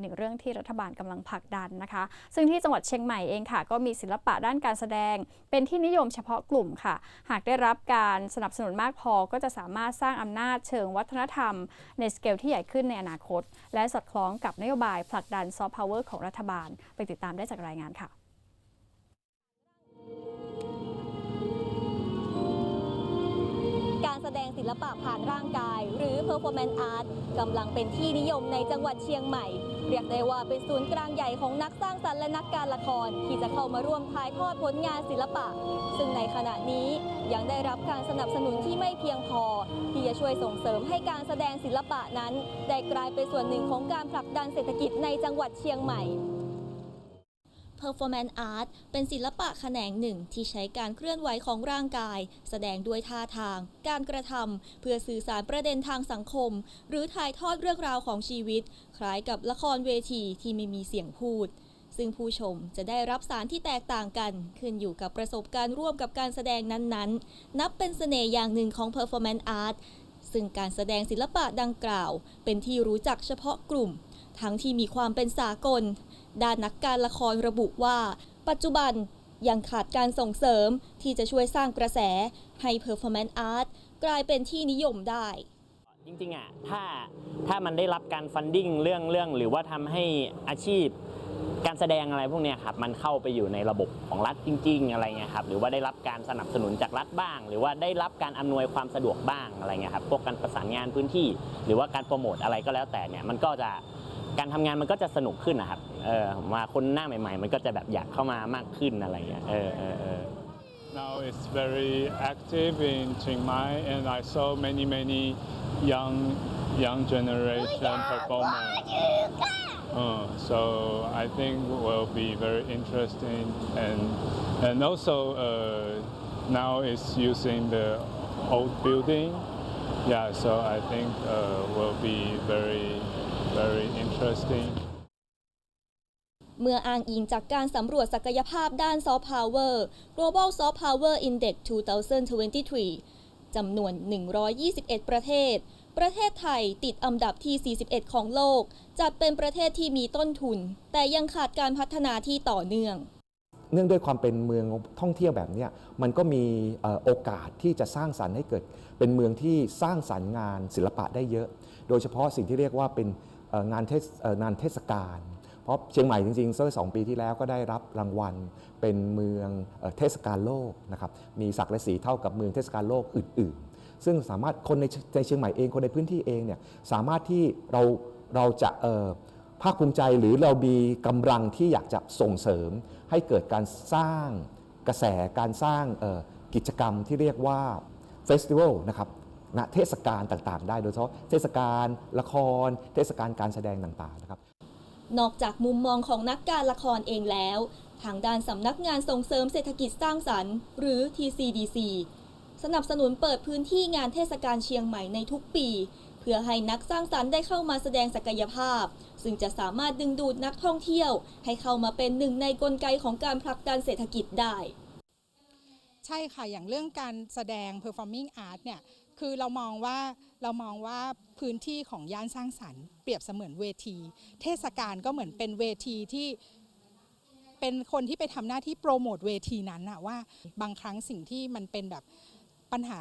หนึ่งเรื่องที่รัฐบาลกำลังผลักดันนะคะ ซึ่งที่จังหวัดเชียงใหม่เองค่ะ ก็มีศิลปะด้านการแสดง เป็นที่นิยมเฉพาะกลุ่มค่ะ หากได้รับการสนับสนุนมากพอก็จะสามารถสร้างอำนาจเชิงวัฒนธรรม ในสเกลที่ใหญ่ขึ้นในอนาคต และสอดคล้องกับนโยบายผลักดันซอฟต์พาวเวอร์ของรัฐบาล ไปติดตามได้จากรายงานค่ะ ดงศิลปะผ่านร่างกาย หรือ performance art กำลังเป็นที่นิยมในจังหวัดเชียงใหม่ เรียกได้ว่าเป็นศูนย์กลางใหญ่ของนักสร้างสรรค์และนักการละคร ที่จะเข้ามาร่วมถ่ายทอดผลงานศิลปะ ซึ่งในขณะนี้ยังได้รับการสนับสนุนที่ไม่เพียงพอ ที่จะช่วยส่งเสริมให้การแสดงศิลปะนั้น ได้กลายเป็นส่วนหนึ่งของการผลักดันเศรษฐกิจในจังหวัดเชียงใหม่ Performance Art เป็นศิลปะแขนงหนึ่งที่ใช้การเคลื่อนไหวของร่างกาย แสดงด้วยท่าทาง การกระทำเพื่อสื่อสารประเด็นทางสังคม หรือถ่ายทอดเรื่องราวของชีวิต คล้ายกับละครเวทีที่ไม่มีเสียงพูด ซึ่งผู้ชมจะได้รับสารที่แตกต่างกัน ขึ้นอยู่กับประสบการณ์ร่วมกับการแสดงนั้นๆ นับเป็นเสน่ห์อย่างหนึ่งของ Performance Art ซึ่งการแสดงศิลปะดังกล่าว เป็นที่รู้จักเฉพาะกลุ่ม ทั้งที่มีความเป็นสากล ด้านนักการละครระบุว่า ปัจจุบันยังขาดการส่งเสริมที่จะช่วยสร้างกระแสให้ Performance Art กลายเป็นที่นิยมได้จริงๆอะถ้าถ้ามันได้รับการฟันดิ้งเรื่องเรื่องหรือว่าทำให้อาชีพ การแสดงอะไรพวกเนี้ยครับมันเข้าไปอยู่ในระบบของรัฐจริง ๆ อะไรเงี้ยครับหรือว่าได้รับการสนับสนุนจากรัฐบ้าง หรือว่าได้รับการอำนวยความสะดวกบ้างอะไรเงี้ยครับพวกการประสานงานพื้นที่ หรือว่าการโปรโมทอะไรก็แล้วแต่เนี่ยมันก็จะการทำงานมันก็จะสนุกขึ้นนะครับ เออผมว่าคนหน้าใหม่ ๆ มันก็จะแบบอยากเข้ามามากขึ้นอะไรเงี้ยเออเออเออ Now it's very active in Chiang Mai, and I saw many many young young generation performers. Uh, so I think will be very interesting, and and also uh, now it's using the old building. Yeah, so I think uh, will be very very interesting. เมื่ออ้างอิงจากการสำรวจศักยภาพด้านซอฟต์พาวเวอร์ Global Soft Power Index 2023 จำนวน 121 ประเทศ ประเทศไทยติดอันดับที่ 41 ของโลก จัดเป็นประเทศที่มีต้นทุน แต่ยังขาดการพัฒนาที่ต่อเนื่องเนื่องด้วยความเป็นเมืองท่องเที่ยวแบบนี้มันก็มีโอกาสที่จะสร้างสรรค์ให้เกิด เป็นเมืองที่สร้างสรรค์งานศิลปะได้เยอะ โดยเฉพาะสิ่งที่เรียกว่าเป็นงานเทศเอ่องานเทศกาล ราะเชียงใหม่จริงๆเมื่อสองปีที่แล้วก็ได้รับรางวัลเป็นเมืองเอเทศกาลโลกนะครับมีศักดิ์และสีเท่ากับเมืองเทศกาลโลกอื่น ๆ ซึ่งสามารถคนในในเชียงใหม่เองคนในพื้นที่เองเนี่ยสามารถที่เราเราจะภาคภูมิใจหรือเรามีกำลังที่อยากจะส่งเสริม ให้เกิดการสร้างกระแสการสร้างกิจกรรมที่เรียกว่าเฟสติวัลนะครับณเทศกาลต่างๆ ได้โดยเฉพาะเทศกาลละคร เทศกาลการแสดงต่างๆนะครับ นอกจากมุมมองของนักการละครเองแล้ว ทางด้านสำนักงานส่งเสริมเศรษฐกิจสร้างสรรค์ หรือ TCDC สนับสนุนเปิดพื้นที่งานเทศกาลเชียงใหม่ในทุกปี เพื่อให้นักสร้างสรรค์ได้เข้ามาแสดงศักยภาพ ซึ่งจะสามารถดึงดูดนักท่องเที่ยว ให้เข้ามาเป็นหนึ่งในกลไกของการผลักดันเศรษฐกิจได้ ช่ค่ะ อย่างเรื่องการแสดง performing art เนี่ย คือเรามองว่าเรามองว่าพื้นที่ของย่านสร้างสรรค์เปรียบเสมือนเวที เทศกาลก็เหมือนเป็นเวทีที่เป็นคนที่ไปทำหน้าที่โปรโมทเวทีนั้นอะว่าบางครั้งสิ่งที่มันเป็นแบบปัญหา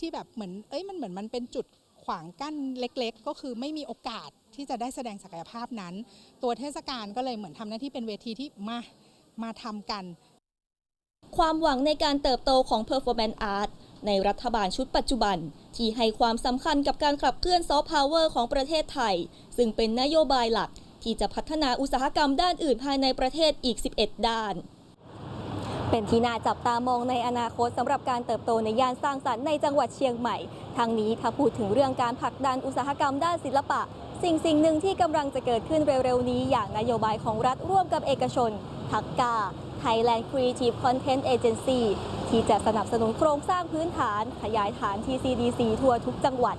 ที่แบบเหมือนเอ้ยมันเหมือนมันเป็นจุดขวางกั้นเล็ก ๆ ก็คือไม่มีโอกาสที่จะได้แสดงศักยภาพนั้น ตัวเทศกาลก็เลยเหมือนทำหน้าที่เป็นเวทีที่มามาทำกัน ความหวังในการเติบโตของ Performance Art ในรัฐบาลชุดปัจจุบัน ที่ให้ความสำคัญกับการขับเคลื่อนซอฟต์พาวเวอร์ของประเทศไทย ซึ่งเป็นนโยบายหลักที่จะพัฒนาอุตสาหกรรมด้านอื่นภายในประเทศอีก 11 ด้าน เป็นที่น่าจับตามองในอนาคตสำหรับการเติบโตในย่านสร้างสรรค์ในจังหวัดเชียงใหม่ ทางนี้ถ้าพูดถึงเรื่องการผลักดันอุตสาหกรรมด้านศิลปะ สิ่งสิ่งหนึ่งที่กำลังจะเกิดขึ้นเร็วๆนี้ อย่างนโยบายของรัฐร่วมกับเอกชน ทักกา Thailand Creative Content Agency ที่จะสนับสนุนโครงสร้างพื้นฐาน ขยายฐาน TCDC ทั่วทุกจังหวัด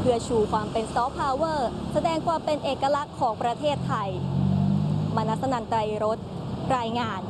เพื่อชูความเป็นซอฟต์พาวเวอร์แสดงความเป็นเอกลักษณ์ของประเทศไทย มนัสนันไตรรสรายงาน